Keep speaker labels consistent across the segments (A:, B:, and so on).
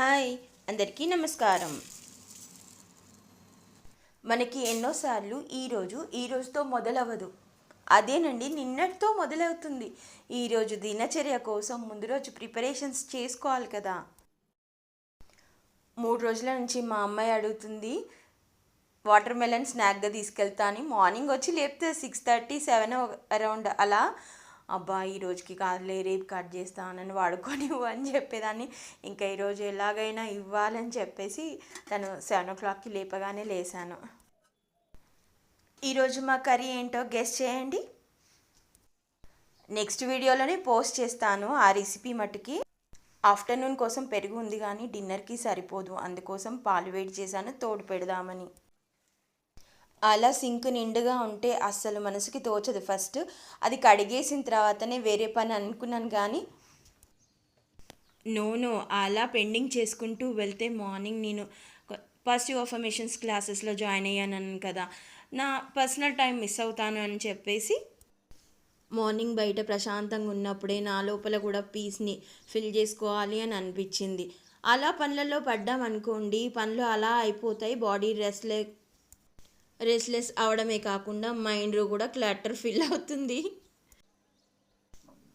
A: Hi అందరికీ నమస్కారం. మనకి ఎన్నోసార్లు ఈరోజు ఈ రోజుతో మొదలవ్వదు. అదేనండి నిన్నటితో మొదలవుతుంది. ఈరోజు దినచర్య కోసం ముందు రోజు ప్రిపరేషన్స్ చేసుకోవాలి కదా. మూడు రోజుల నుంచి మా అమ్మాయి అడుగుతుంది వాటర్ మెలన్ స్నాక్గా తీసుకెళ్తా అని. మార్నింగ్ వచ్చి లేపితే సిక్స్ థర్టీ సెవెన్ అరౌండ్ అలా అబ్బా ఈ రోజుకి కాదులే రేపు కట్ చేస్తానని వాడుకొని అని చెప్పేదాన్ని. ఇంకా ఈరోజు ఎలాగైనా ఇవ్వాలని చెప్పేసి తను సెవెన్ ఓ క్లాక్కి లేపగానే లేశాను ఈరోజు మా కర్రీ ఏంటో గెస్ట్ చేయండి. నెక్స్ట్ వీడియోలోనే పోస్ట్ చేస్తాను ఆ రెసిపీ మట్టుకి ఆఫ్టర్నూన్ కోసం పెరుగు ఉంది కానీ డిన్నర్కి సరిపోదు. అందుకోసం పాలు వేడి చేశాను తోడు పెడదామని. అలా సింక్ నిండుగా ఉంటే అస్సలు మనసుకి తోచదు. ఫస్ట్ అది కడిగేసిన తర్వాతనే వేరే పని అనుకున్నాను కానీ. నో నో అలా పెండింగ్ చేసుకుంటూ వెళ్తే మార్నింగ్ నేను పాజిటివ్ అఫర్మేషన్స్ క్లాసెస్లో జాయిన్ అయ్యాను కదా. నా పర్సనల్ టైం మిస్ అవుతాను అని చెప్పేసి మార్నింగ్ బయట ప్రశాంతంగా ఉన్నప్పుడే నా లోపల కూడా పీస్ని ఫిల్ చేసుకోవాలి అని అనిపించింది. అలా పనులలో పడ్డాం అనుకోండి పనులు అలా అయిపోతాయి. బాడీ రెస్ట్ లేక రెస్ట్లెస్ అవడమే కాకుండా మైండ్ కూడా క్లాటర్ ఫిల్ అవుతుంది.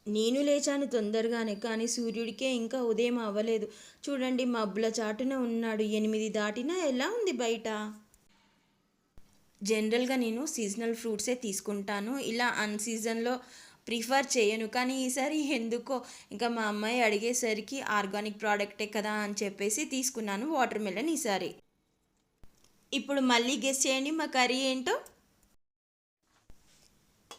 A: నేను లేచాను తొందరగానే కానీ సూర్యుడికే ఇంకా ఉదయం అవ్వలేదు. చూడండి మబ్బుల చాటున ఉన్నాడు. ఎనిమిది దాటినా ఎలా ఉంది బయట? జనరల్గా నేను సీజనల్ ఫ్రూట్సే తీసుకుంటాను. ఇలా అన్ సీజన్లో ప్రిఫర్ చేయను. కానీ ఈసారి ఎందుకో ఇంకా మా అమ్మాయి అడిగేసరికి ఆర్గానిక్ ప్రోడక్టే కదా అని చెప్పేసి తీసుకున్నాను వాటర్ మెలన్ ఈసారి. ఇప్పుడు మళ్ళీ గెస్ చేయండి మా కర్రీ ఏంటో?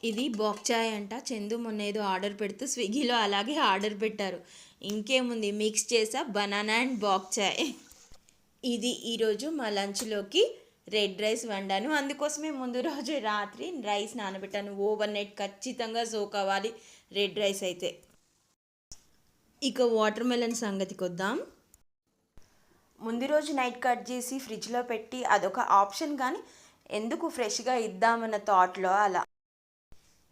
A: ఇది బాక్చాయ్ అంట. చందు మొన్న ఏదో ఆర్డర్ పెడుతూ స్విగ్గీలో అలాగే ఆర్డర్ పెట్టారు. ఇంకేముంది? మిక్స్ చేసా బనానా అండ్ బాక్చాయ్ ఇది ఈరోజు మా లంచ్లోకి రెడ్ రైస్ వండాను. అందుకోసమే ముందు రోజు రాత్రి రైస్ నానబెట్టాను. ఓవర్ నైట్ ఖచ్చితంగా సోక్ అవ్వాలి. రెడ్ రైస్ అయితే. ఇక వాటర్ మెలన్ సంగతికి వద్దాం ముందు రోజు నైట్ కట్ చేసి ఫ్రిడ్జ్లో పెట్టి అదొక ఆప్షన్ కానీ ఎందుకు ఫ్రెష్గా ఇద్దామన్న థాట్లో అలా.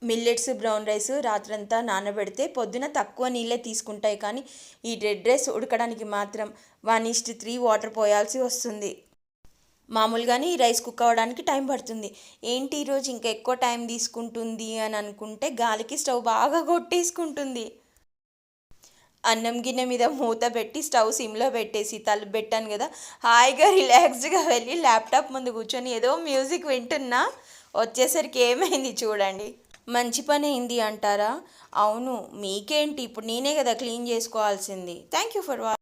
A: మిల్లెట్స్ బ్రౌన్ రైస్ రాత్రంతా నానబెడితే పొద్దున తక్కువ నీళ్ళే తీసుకుంటాయి కానీ ఈ రెడ్ రైస్ ఉడకడానికి మాత్రం one is to three water పోయాల్సి వస్తుంది. మామూలుగానే ఈ రైస్ కుక్ అవ్వడానికి టైం పడుతుంది. ఏంటి ఈరోజు ఇంకా ఎక్కువ టైం తీసుకుంటుంది అని అనుకుంటే గాలికి స్టవ్ బాగా కొట్టేసుకుంటుంది. అన్నం గిన్నె మీద మూత పెట్టి స్టవ్ సిమ్లో పెట్టేసి తలుపు పెట్టాను కదా హాయిగా రిలాక్స్డ్గా వెళ్ళి ల్యాప్టాప్ ముందు కూర్చొని ఏదో మ్యూజిక్ వింటున్నా వచ్చేసరికి ఏమైంది చూడండి. మంచి పని అయింది అంటారా? అవును మీకేంటి? ఇప్పుడు నేనే కదా క్లీన్ చేసుకోవాల్సింది. థ్యాంక్ యూ ఫర్ వా